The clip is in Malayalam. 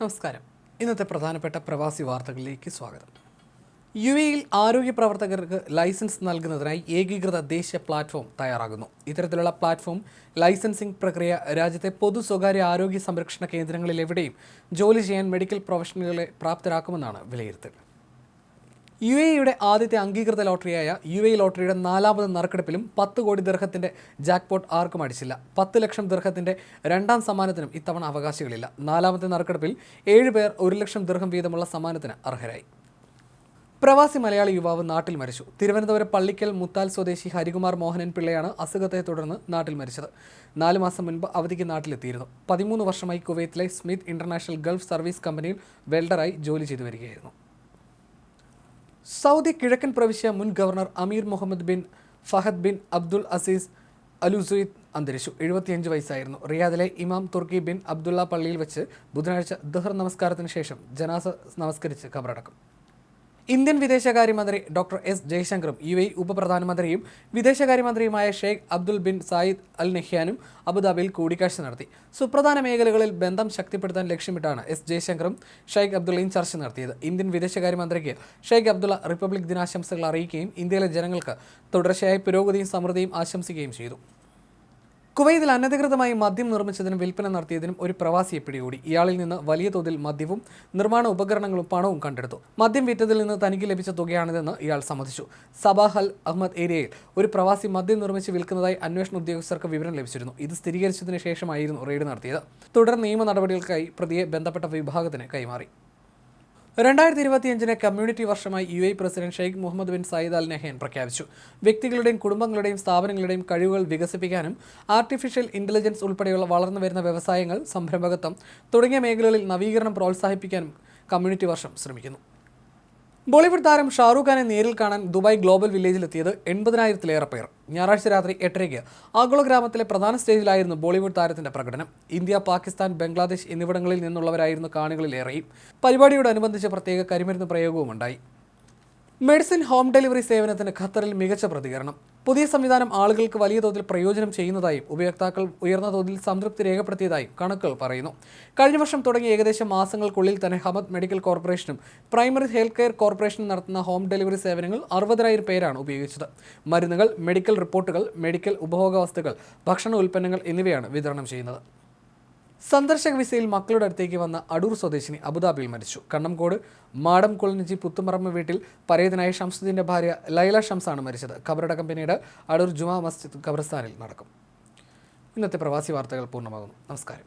നമസ്കാരം. ഇന്നത്തെ പ്രധാനപ്പെട്ട പ്രവാസി വാർത്തകളിലേക്ക് സ്വാഗതം. യു എയിൽ ആരോഗ്യ പ്രവർത്തകർക്ക് ലൈസൻസ് നൽകുന്നതിനായി ഏകീകൃത ദേശീയ പ്ലാറ്റ്ഫോം തയ്യാറാകുന്നു. ഇത്തരത്തിലുള്ള പ്ലാറ്റ്ഫോം ലൈസൻസിംഗ് പ്രക്രിയ രാജ്യത്തെ പൊതു സ്വകാര്യ ആരോഗ്യ സംരക്ഷണ കേന്ദ്രങ്ങളിൽ എവിടെയും ജോലി ചെയ്യാൻ മെഡിക്കൽ പ്രൊഫഷണലുകളെ പ്രാപ്തരാക്കുമെന്നാണ് വിലയിരുത്തൽ. യു എയുടെ ആദ്യത്തെ അംഗീകൃത ലോട്ടറിയായ യു എ ലോട്ടറിയുടെ നാലാമത് നറുക്കെടുപ്പിലും പത്ത് കോടി ദീർഘത്തിന്റെ ജാക്ക്പോട്ട് ആർക്കും അടിച്ചില്ല. പത്ത് ലക്ഷം ദീർഘത്തിന്റെ രണ്ടാം സമ്മാനത്തിനും ഇത്തവണ അവകാശികളില്ല. നാലാമത്തെ നറുക്കെടുപ്പിൽ ഏഴ് പേർ ഒരു ലക്ഷം ദീർഘം വീതമുള്ള സമ്മാനത്തിന് അർഹരായി. പ്രവാസി മലയാളി യുവാവ് നാട്ടിൽ മരിച്ചു. തിരുവനന്തപുരം പള്ളിക്കൽ മുത്താൽ സ്വദേശി ഹരികുമാർ മോഹനൻ പിള്ളയാണ് അസുഖത്തെ തുടർന്ന് നാട്ടിൽ മരിച്ചത്. നാല് മാസം മുൻപ് അവധിക്ക് നാട്ടിലെത്തിയിരുന്നു. പതിമൂന്ന് വർഷമായി കുവൈത്തിലെ സ്മിത്ത് ഇന്റർനാഷണൽ ഗൾഫ് സർവീസ് കമ്പനിയിൽ വെൽഡറായി ജോലി ചെയ്തു വരികയായിരുന്നു. സൗദി കിഴക്കൻ പ്രവിശ്യ മുൻ governor Amir Mohammed bin Fahd bin Abdul Aziz അലുസുയിദ് അന്തരിച്ചു. എഴുപത്തിയഞ്ച് വയസ്സായിരുന്നു. റിയാദിലെ ഇമാം തുർക്കി ബിൻ അബ്ദുള്ള പള്ളിയിൽ വെച്ച് ബുധനാഴ്ച ദുഹർ നമസ്കാരത്തിന് ശേഷം ജനാസ നമസ്കരിച്ച് ഖബറടക്കും. ഇന്ത്യൻ വിദേശകാര്യമന്ത്രി ഡോക്ടർ എസ് ജയശങ്കറും യു എ ഉപപ്രധാനമന്ത്രിയും വിദേശകാര്യമന്ത്രിയുമായ Sheikh Abdul bin Zayed Al നെഹ്യാനും അബുദാബിയിൽ കൂടിക്കാഴ്ച നടത്തി. സുപ്രധാന മേഖലകളിൽ ബന്ധം ശക്തിപ്പെടുത്താൻ ലക്ഷ്യമിട്ടാണ് എസ് ജയശങ്കറും ഷെയ്ഖ് അബ്ദുള്ളയും ചർച്ച നടത്തിയത്. ഇന്ത്യൻ വിദേശകാര്യമന്ത്രിക്ക് ഷെയ്ഖ് അബ്ദുള്ള റിപ്പബ്ലിക് ദിനാശംസകൾ അറിയിക്കുകയും ഇന്ത്യയിലെ ജനങ്ങൾക്ക് തുടർച്ചയായ പുരോഗതിയും സമൃദ്ധിയും ആശംസിക്കുകയും ചെയ്തു. കുവൈത്തിൽ അനധികൃതമായി മദ്യം നിർമ്മിച്ചതിനും വിൽപ്പന നടത്തിയതിനും ഒരു പ്രവാസിയെ പിടികൂടി. ഇയാളിൽ നിന്ന് വലിയ തോതിൽ മദ്യവും നിർമ്മാണ ഉപകരണങ്ങളും പണവും കണ്ടെടുത്തു. മദ്യം വിറ്റതിൽ നിന്ന് തനിക്ക് ലഭിച്ച തുകയാണിതെന്ന് ഇയാൾ സമ്മതിച്ചു. സബാഹ് അൽ അഹമ്മദ് ഏരിയയിൽ ഒരു പ്രവാസി മദ്യം നിർമ്മിച്ച് വിൽക്കുന്നതായി അന്വേഷണ ഉദ്യോഗസ്ഥർക്ക് വിവരം ലഭിച്ചിരുന്നു. ഇത് സ്ഥിരീകരിച്ചതിന് ശേഷമായിരുന്നു റെയ്ഡ് നടത്തിയത്. തുടർ നിയമ നടപടികൾക്കായി പ്രതിയെ ബന്ധപ്പെട്ട വിഭാഗത്തിന് കൈമാറി. രണ്ടായിരത്തി ഇരുപത്തിയഞ്ചിനെ കമ്മ്യൂണിറ്റി വർഷമായി U A president Sheikh Mohammed bin Zayed Al Nahyan പ്രഖ്യാപിച്ചു. വ്യക്തികളുടെയും കുടുംബങ്ങളുടെയും സ്ഥാപനങ്ങളുടെയും കഴിവുകൾ വികസിപ്പിക്കാനും ആർട്ടിഫിഷ്യൽ ഇന്റലിജൻസ് ഉൾപ്പെടെയുള്ള വളർന്നു വരുന്ന വ്യവസായങ്ങൾ സംരംഭകത്വം തുടങ്ങിയ മേഖലകളിൽ നവീകരണം പ്രോത്സാഹിപ്പിക്കാനും കമ്മ്യൂണിറ്റി വർഷം ശ്രമിക്കുന്നു. ബോളിവുഡ് താരം ഷാറൂഖ് ഖാനെ നേരിൽ കാണാൻ ദുബായ് ഗ്ലോബൽ വില്ലേജിലെത്തിയത് എൺപതിനായിരത്തിലേറെ പേർ. ഞായറാഴ്ച രാത്രി എട്ടരയ്ക്ക് ആഗോള ഗ്രാമത്തിലെ പ്രധാന സ്റ്റേജിലായിരുന്നു ബോളിവുഡ് താരത്തിന്റെ പ്രകടനം. ഇന്ത്യ പാകിസ്ഥാൻ ബംഗ്ലാദേശ് എന്നിവിടങ്ങളിൽ നിന്നുള്ളവരായിരുന്നു കാണികളിലേറെയും. പരിപാടിയോടനുബന്ധിച്ച് പ്രത്യേക കരിമരുന്ന് പ്രയോഗവുമുണ്ടായി. മെഡിസിൻ ഹോം ഡെലിവറി സേവനത്തിന് ഖത്തറിൽ മികച്ച പ്രതികരണം. പുതിയ സംവിധാനം ആളുകൾക്ക് വലിയ തോതിൽ പ്രയോജനം ചെയ്യുന്നതായും ഉപയോക്താക്കൾ ഉയർന്ന തോതിൽ സംതൃപ്തി രേഖപ്പെടുത്തിയതായും കണക്കുകൾ പറയുന്നു. കഴിഞ്ഞ വർഷം തുടങ്ങി ഏകദേശം മാസങ്ങൾക്കുള്ളിൽ തന്നെ ഹമദ് മെഡിക്കൽ കോർപ്പറേഷനും പ്രൈമറി ഹെൽത്ത് കെയർ കോർപ്പറേഷനും നടത്തുന്ന ഹോം ഡെലിവറി സേവനങ്ങൾ അറുപതിനായിരം പേരാണ് ഉപയോഗിച്ചത്. മരുന്നുകൾ മെഡിക്കൽ റിപ്പോർട്ടുകൾ മെഡിക്കൽ ഉപഭോഗ വസ്തുക്കൾ ഭക്ഷണ ഉൽപ്പന്നങ്ങൾ എന്നിവയാണ് വിതരണം ചെയ്യുന്നത്. സന്ദർശക വിസയിൽ മക്കളുടെ അടുത്തേക്ക് വന്ന അടൂർ സ്വദേശിനി അബുദാബിയിൽ മരിച്ചു. കണ്ണംകോട് മാടം കുളനിജി പുത്തുമറമ്പ് വീട്ടിൽ പരേതനായ ഷംസുദ്ദീന്റെ ഭാര്യ ലൈല ഷംസാണ് മരിച്ചത്. ഖബറടക്കം പിന്നീട് അടൂർ ജുമാ മസ്ജിദ് ഖബർസ്ഥാനിൽ നടക്കും. ഇന്നത്തെ പ്രവാസി വാർത്തകൾ പൂർണമാകുന്നു. നമസ്കാരം.